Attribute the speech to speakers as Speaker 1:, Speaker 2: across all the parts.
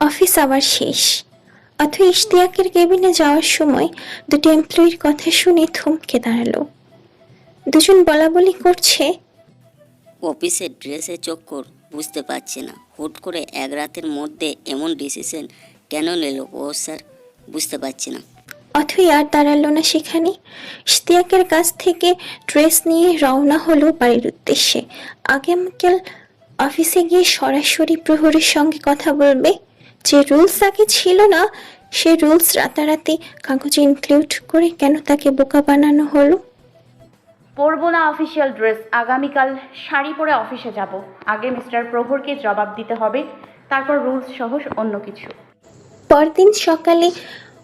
Speaker 1: Office আবার শেষ। অথই ইশতিয়াকের কেবিনে যাওয়ার সময় দুটি এমপ্লয়ির কথা শুনে থমকে দাঁড়াল। দুজন বলা বলি করছে
Speaker 2: অফিসের ড্রেসে চক্কর বুঝতে পারছি না। হুট করে এক রাতের মধ্যে এমন ডিসিশন কেন নিল ও স্যার? বুঝতে পারছি না।
Speaker 1: অথই আর দাঁড়াল না সেখানে। ইশতিয়াকের কাছ থেকে ড্রেস নিয়ে রওনা হলো বাড়ির উদ্দেশ্যে। আগামীকাল অফিসে গিয়ে সরাসরি প্রহরের সঙ্গে কথা বলবে যে রুলস আগে ছিল না সে রুলস রাতারাতি কাগজে ইনক্লুড করে কেন তাকে বোকা বানানো হলো?
Speaker 3: পরবো না অফিসিয়াল ড্রেস আগামীকাল শাড়ি পরে অফিসে যাব। আগে মিস্টার প্রভুরকে জবাব দিতে হবে তারপর রুলস সহ অন্য কিছু।
Speaker 1: পরদিন সকালে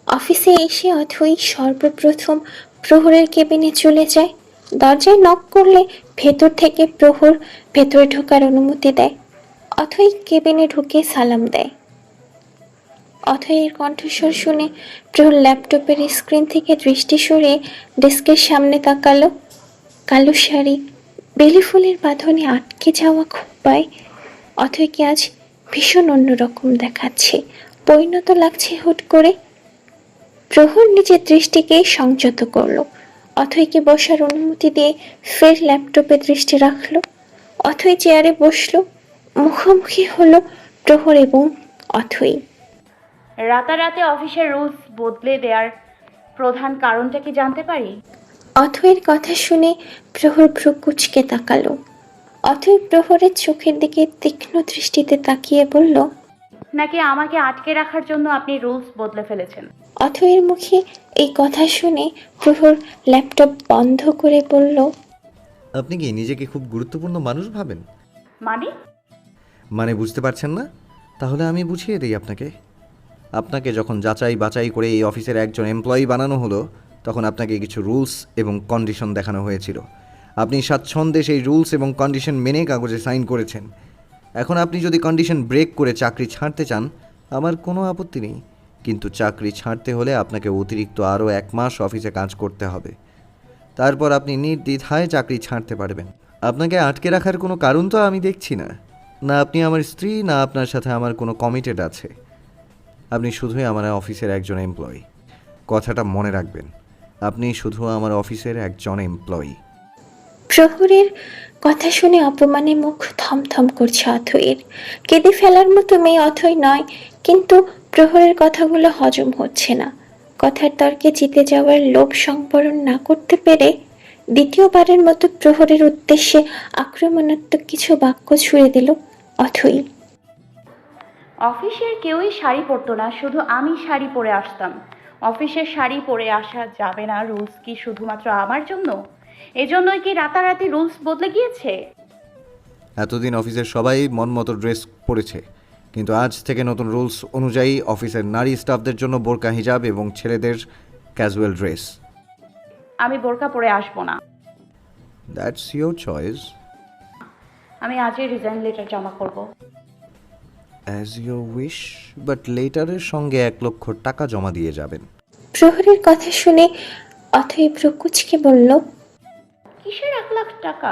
Speaker 1: অফিসে এসে অথই সর্বপ্রথম প্রহরের কেবিনে চলে যায়। দরজায় নক করলে ভেতর থেকে প্রহর ভেতরে ঢোকার অনুমতি দেয়। অথই কেবিনে ঢুকে সালাম দেয়। অথয়ের কণ্ঠস্বর শুনে প্রহর ল্যাপটপের স্ক্রিন থেকে দৃষ্টি সরিয়ে ডেস্কের সামনে তাকালো। কালো শাড়ি, বেলি ফুলের বাঁধনে আটকে যাওয়া খোপায় অথয়কে আজ ভীষণ অন্যরকম দেখাচ্ছে, পরিণত লাগছে হুট করে। প্রহর নিজের দৃষ্টিকে সংযত করল অথয়কে বসার অনুমতি দিয়ে ফের ল্যাপটপে দৃষ্টি রাখল অথয় চেয়ারে বসল, মুখোমুখি হলো প্রহর এবং অথই
Speaker 3: রাতারাতে অফিসের রুলস বদলে দেওয়ার প্রধান কারণটা কি জানতে পারি?
Speaker 1: অথয়ের কথা শুনে প্রহর ভ্রু কুচকে তাকালো। অথই প্রহরের চোখের দিকে তীক্ষ্ণ দৃষ্টিতে তাকিয়ে বলল
Speaker 3: নাকি আমাকে আটকে রাখার জন্য আপনি রুলস বদলে ফেলেছেন?
Speaker 1: অথয়ের মুখে এই কথা শুনে প্রহর ল্যাপটপ বন্ধ করে বলল
Speaker 4: আপনি কি নিজেকে খুব গুরুত্বপূর্ণ মানুষ ভাবেন?
Speaker 3: মানে?
Speaker 4: মানে বুঝতে পারছেন না? তাহলে আমি বুঝিয়ে দিই আপনাকে। আপনাকে যখন যাচাই বাছাই করে এই অফিসের একজন এমপ্লয়ি বানানো হলো, তখন আপনাকে কিছু রুলস এবং কন্ডিশন দেখানো হয়েছিল। আপনি স্বাচ্ছন্দ্যে সেই রুলস এবং কন্ডিশন মেনে কাগজে সাইন করেছেন। এখন আপনি যদি কন্ডিশন ব্রেক করে চাকরি ছাড়তে চান, আমার কোনো আপত্তি নেই। কিন্তু চাকরি ছাড়তে হলে আপনাকে অতিরিক্ত আরও এক মাস অফিসে কাজ করতে হবে। তারপর আপনি নির্দ্বিধায় চাকরি ছাড়তে পারবেন। আপনাকে আটকে রাখার কোনো কারণ তো আমি দেখছি না। না আপনি আমার স্ত্রী, না আপনার সাথে আমার কোনো কমিটেড আছে। আপনি শুধুই আমার অফিসের একজন এমপ্লয়ি কথাটা মনে রাখবেন, আপনি শুধু আমার অফিসের একজন এমপ্লয়ি
Speaker 1: প্রহরের কথা শুনে অপমানে মুখ থমথম করছে অথয়ের কেঁদে ফেলার মতো মেয়ে অথই নয়, কিন্তু প্রহরের কথাগুলো হজম হচ্ছে না। কথার তর্কে জিতে যাওয়ার লোভ সংবরণ না করতে পেরে দ্বিতীয়বারের মতো প্রহরের উদ্দেশ্যে আক্রমণাত্মক কিছু বাক্য ছুড়ে দিল অথই
Speaker 3: অফিসের কেউই শাড়ি পরতো না শুধু আমি শাড়ি পরে আসতাম। অফিসের শাড়ি পরে আসা যাবে না রুলস কি শুধুমাত্র আমার জন্য? এজন্যই কি রাতারাতি রুলস বদলে গিয়েছে?
Speaker 4: এতদিন অফিসের সবাই মন মতো ড্রেস পরেছে কিন্তু আজ থেকে নতুন রুলস অনুযায়ী অফিসের নারী স্টাফদের জন্য বোরকা হিজাব এবং ছেলেদের ক্যাজুয়াল ড্রেস
Speaker 3: আমি বোরকা পরে আসব না।
Speaker 4: দ্যাটস ইয়োর চয়েস
Speaker 3: আমি আজই রিজাইন লেটার জমা করব।
Speaker 4: অ্যাজ ইয়োর উইশ বাট লেটারের সঙ্গে এক লক্ষ টাকা জমা দিয়ে যাবেন।
Speaker 1: প্রহরের কথা শুনে অথই প্রকুচকে বলল
Speaker 3: কিসের এক লাখ টাকা?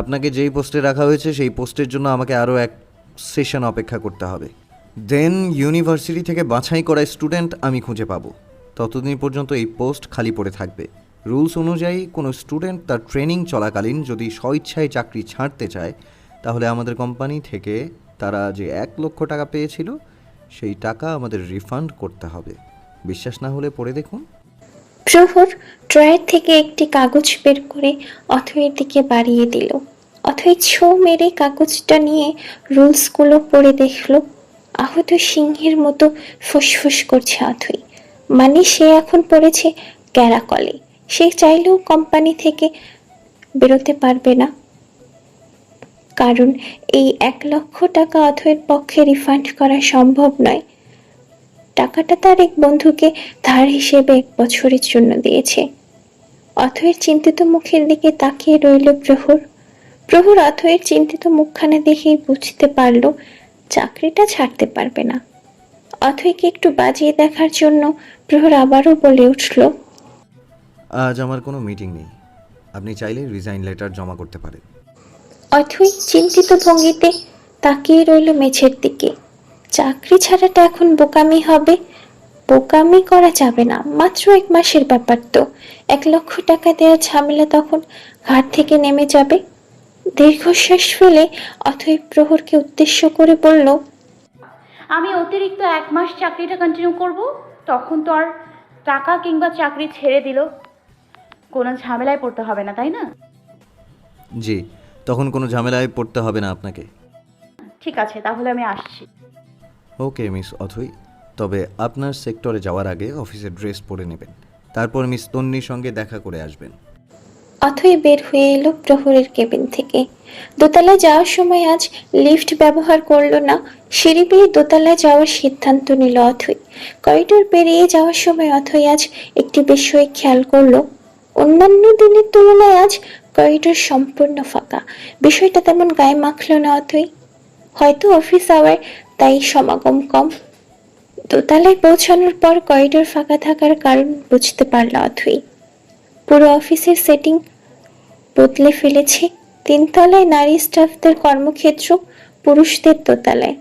Speaker 4: আপনাকে যেই পোস্টে রাখা হয়েছে সেই পোস্টের জন্য আমাকে আরও এক সেশন অপেক্ষা করতে হবে। দেন ইউনিভার্সিটি থেকে বাছাই করা স্টুডেন্ট আমি খুঁজে পাবো। ততদিন পর্যন্ত এই পোস্ট খালি পড়ে থাকবে। রুলস অনুযায়ী কোনো স্টুডেন্ট তার ট্রেনিং চলাকালীন যদি স্বইচ্ছায় চাকরি ছাড়তে চায় তাহলে আমাদের কোম্পানি থেকে তারা যে এক লক্ষ টাকা পেয়েছিল, সেই টাকা আমাদের রিফান্ড করতে হবে। বিশ্বাস না হলে পড়ে দেখুন।
Speaker 1: প্রহর ড্রয়ার থেকে একটি কাগজ বের করে অথয়ের দিকে বাড়িয়ে দিল। অথই ছো মেরে কাগজটা নিয়ে রুলসগুলো পড়ে দেখল। আহত সিংহের মতো ফুসফুস করছে অথই। মানে সে এখন পড়েছে ক্যারাকলে। সে চাইলেও কোম্পানি থেকে বেরোতে পারবে না। কারণ এই এক লক্ষ টাকা অথয়ের পক্ষে রিফান্ড করা সম্ভব নয়। টাকাটা তার এক বন্ধুকে ধার হিসেবে এক বছরের জন্য দিয়েছে। অথয়ের চিন্তিত মুখের দিকে তাকিয়ে রইল প্রহর। প্রহর অথয়ের চিন্তিত মুখখানা দেখেই বুঝতে পারল, চাকরিটা ছাড়তে পারবে না। অথয়কে একটু বাজিয়ে দেখার জন্য প্রহর আবারও বলে উঠল,
Speaker 4: আজ আমার কোনো মিটিং নেই। আপনি চাইলে রিজাইন লেটার জমা করতে পারেন।
Speaker 1: অথই চিন্তিত ভঙ্গিতে তাকিয়ে রইল মেঝের দিকে। চাকরি ছাড়াটা এখন বোকামি হবে। বোকামি করা যাবে না মাত্র এক মাসের ব্যাপার তো। এক লক্ষ টাকা দেওয়া ঝামেলা তখন ঘাট থেকে নেমে যাবে। দীর্ঘশ্বাস ফেলে অথই প্রহরকে উদ্দেশ্য করে বলল
Speaker 3: আমি অতিরিক্ত এক মাস চাকরিটা কন্টিনিউ করব তখন তো আর টাকা কিংবা চাকরি ছেড়ে দিল। কোনো ঝামেলায় পড়তে হবে না তাই না?
Speaker 4: জি। তখন কোনো ঝামেলায় পড়তে হবে না আপনাকে।
Speaker 3: ঠিক আছে তাহলে আমি আসছি।
Speaker 4: Okay miss Athoi. তবে আপনার সেক্টরে যাওয়ার আগে অফিসের ড্রেস পরে নেবেন। তারপর মিস তন্নির সঙ্গে দেখা করে আসবেন।
Speaker 1: অথই বের হয়ে এলো প্রহরের কেবিন থেকে। দোতলায় যাওয়ার সময় আজ লিফট ব্যবহার করল না সিঁড়ি পেয়ে দোতলায় যাওয়ার সিদ্ধান্ত নিল অথই। করিডোর পেরিয়ে যাওয়ার সময় অথই আজ একটি বিষয়ে খেয়াল করল। অন্যান্য দিনের তুলনায় আজ করিডোর সম্পূর্ণ ফাঁকা। বিষয়টা তেমন গায়ে মাখলো না অথই হয়তো অফিস আওয়ার তাই সমাগম কম। দোতলায় পৌঁছানোর পর করিডোর ফাঁকা থাকার কারণ বুঝতে পারল অথই। পুরো অফিসের সেটিং বদলে ফেলেছে। তিনতলায় নারী স্টাফদের কর্মক্ষেত্র, পুরুষদের দোতলায়।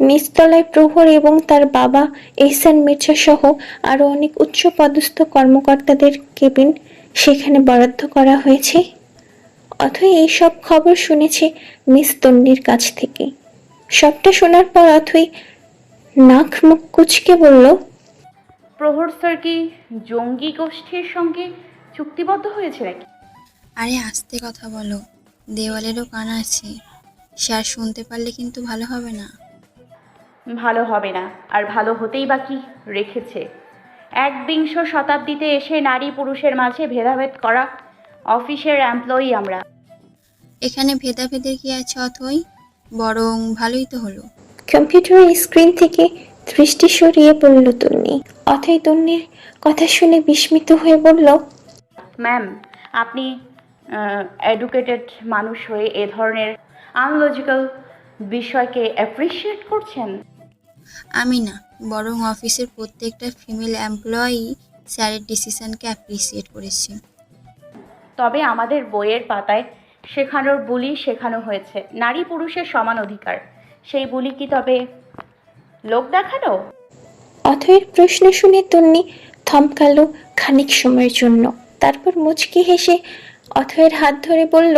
Speaker 1: নিচতলায় প্রহর এবং তার বাবা এহসান মির্জা সহ আরও অনেক উচ্চ পদস্থ কর্মকর্তাদের কেবিন সেখানে বরাদ্দ করা হয়েছে। অথই এইসব খবর শুনেছে মিস তন্ডির কাছ থেকে। সবটা শোনার পর অথই নাক মুখ কুচকে বলল
Speaker 3: প্রহর স্যার কি জঙ্গি গোষ্ঠীর সঙ্গে চুক্তিবদ্ধ হয়েছে নাকি?
Speaker 5: আরে আস্তে কথা বলো দেওয়ালেরও কান আছে। সে আর শুনতে পারলে কিন্তু ভালো হবে না।
Speaker 3: ভালো হবে না আর ভালো হতেই বা কি রেখেছে। একবিংশ শতাব্দীতে এসে নারী পুরুষের মাঝে ভেদাভেদ করা অফিসের এমপ্লয়ি আমরা।
Speaker 5: এখানে ভেদাভেদের কি আছে অথই? বরং ভালোই তো হলো।
Speaker 1: কম্পিউটারের স্ক্রিন থেকে দৃষ্টি সরিয়ে পড়ল তন্নি। অথই তন্নির কথা শুনে বিস্মিত হয়ে বলল
Speaker 3: ম্যাম আপনি এডুকেটেড মানুষ হয়ে এ ধরনের আনলজিক্যাল বিষয়কে অ্যাপ্রিসিয়েট করছেন?
Speaker 5: আমি না বরং অফিসের প্রত্যেকটা ফিমেল এমপ্লয়ি স্যারের ডিসিশনকে অ্যাপ্রিসিয়েট করেছি।
Speaker 3: তবে আমাদের বইয়ের পাতায় শেখানোর বুলি শেখানো হয়েছে। নারী পুরুষের সমান অধিকার। সেই বুলি কি তবে লোক দেখানো
Speaker 1: অথয়ের প্রশ্ন শুনে তন্নি থমকালো খানিক সময়ের জন্য। তারপর মুচকি হেসে অথয়ের হাত ধরে বলল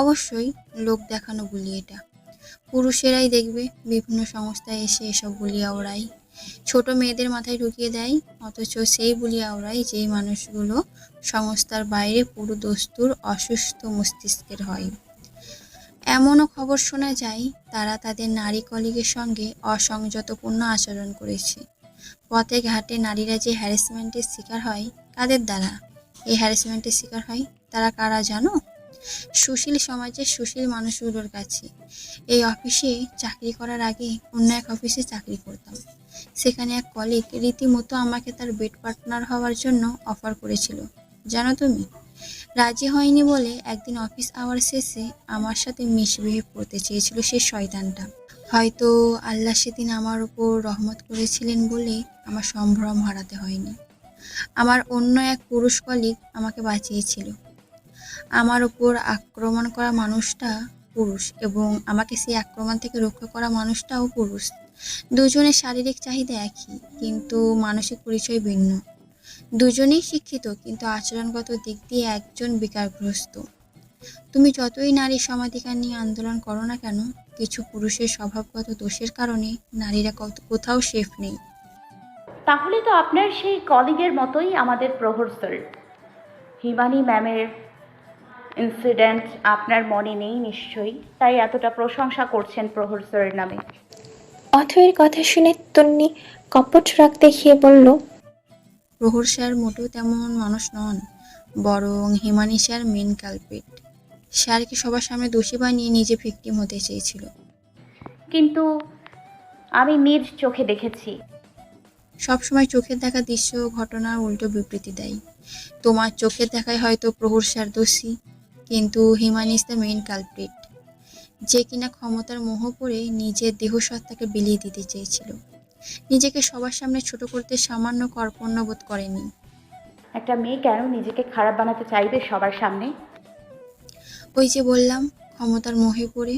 Speaker 5: অবশ্যই লোক দেখানো বুলি এটা। পুরুষেরাই দেখবে বিভিন্ন সংস্থায় এসে এসব বুলিয়া ওড়াই ছোট মেয়েদের মাথায় ঢুকিয়ে দেয়, অথচ সেই বুলিয়া ওড়াই যেই মানুষগুলো সংস্থার বাইরে পুরো দস্তুর, অসুস্থ মস্তিষ্কের হয়। এমনও খবর শোনা যায়, তারা তাদের নারী কলিগের সঙ্গে অসংযতপূর্ণ আচরণ করেছে। পথে ঘাটে নারীরা যে হ্যারাসমেন্টের শিকার হয়, কাদের দ্বারা? এই হ্যারাসমেন্টের শিকার হয়? তারা কারা জানো? সুশীল সমাজের সুশীল মানুষগুলোর কাছে। এই অফিসে চাকরি করার আগে অন্য এক অফিসে চাকরি করতাম। সেখানে এক কলিগ রীতিমতো আমাকে তার বেড পার্টনার হওয়ার জন্য অফার করেছিল। জানো তুমি? রাজি হয়নি বলে একদিন অফিস আওয়ার শেষে আমার সাথে মিসবিহেভ করতে চেয়েছিল সে শয়তানটা। হয়তো আল্লাহ সেদিন আমার উপর রহমত করেছিলেন বলে আমার সম্ভ্রম হারাতে হয়নি। আমার অন্য এক পুরুষ কলিগ আমাকে বাঁচিয়েছিল। আমার উপর আক্রমণ করা মানুষটা পুরুষ এবং আমাকে সেই আক্রমণ থেকে রক্ষা করা মানুষটাও পুরুষ। দুজনের শারীরিক চাহিদা একই, কিন্তু মানসিক পরিচয় ভিন্ন। দুজনেই শিক্ষিত, কিন্তু আচরণগত দিক দিয়ে একজন বিকারগ্রস্ত। তুমি যতই নারী সমাধিকার নিয়ে আন্দোলন করো না কেন, কিছু পুরুষের স্বভাবগত দোষের কারণে নারীরা কোথাও সেফ নেই।
Speaker 3: তাহলে তো আপনার সেই কলিগের মতোই আমাদের প্রহর হিমানি ম্যামের ইনসিডেন্ট আপনার মনে নেই নিশ্চয়ই তাই এতটা প্রশংসা করছেন প্রহর স্যারের নামে।
Speaker 1: অথয়ের কথা শুনে তন্নি কপট রাগ দেখিয়ে বলল
Speaker 5: প্রহর স্যার মোটেও তেমন মানুষ নন বরং হিমানি স্যার মেন কালপিট স্যারকে সবার সামনে দোষী বানিয়ে নিজে ভিকটিম হতে চেয়েছিল।
Speaker 3: কিন্তু আমি নিজ চোখে দেখেছি।
Speaker 5: সবসময় চোখের দেখা দৃশ্য ঘটনার উল্টো বিবৃতি দেয়। তোমার চোখের দেখায় হয়তো প্রহর স্যার দোষী। কিন্তু Himani is the main culprit. যে কিনা ক্ষমতার মোহ পড়ে নিজের দেহসত্তাকে বিলিয়ে দিতে চেয়েছিল। নিজেকে সবার সামনে ছোট করতে সামান্য কর্পণ্য বোধ করেনি।
Speaker 3: একটা মেয়ে কেন নিজেকে খারাপ বানাতে চাইবে সবার সামনে?
Speaker 5: ওই যে বললাম ক্ষমতার মোহে পড়ে